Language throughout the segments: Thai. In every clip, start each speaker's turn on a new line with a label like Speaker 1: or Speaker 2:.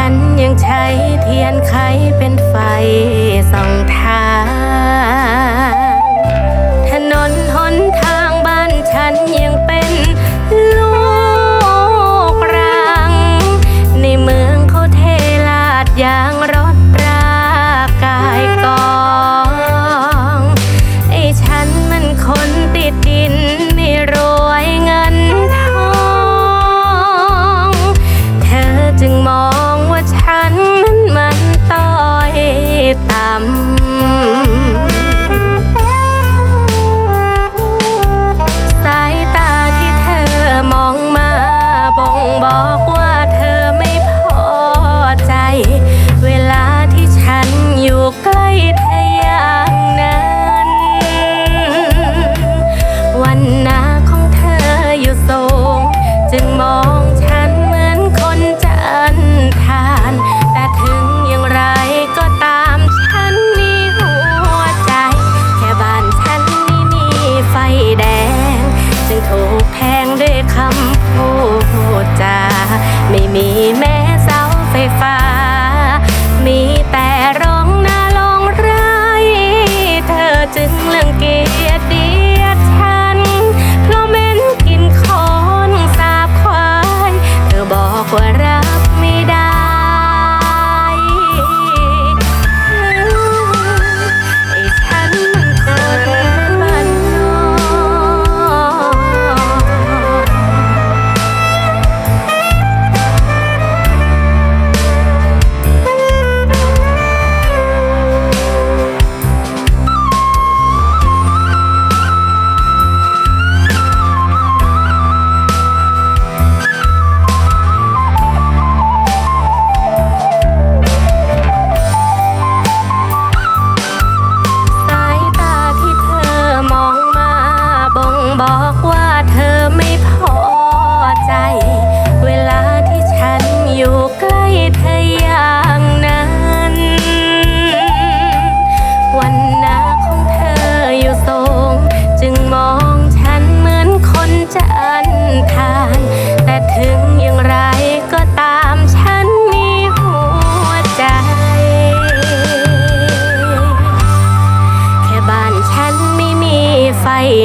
Speaker 1: ฉันยังใช้เทียนไขเป็นไฟส่องทาง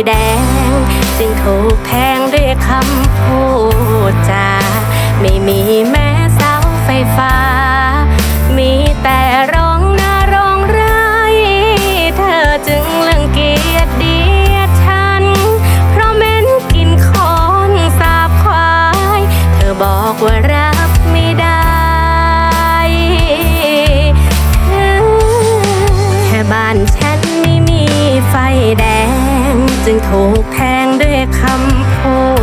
Speaker 1: แดง จึงถูกแทงด้วยคำพูดจาไม่มีแม้เสาไฟฟ้า ถูกแทงด้วยคำพูด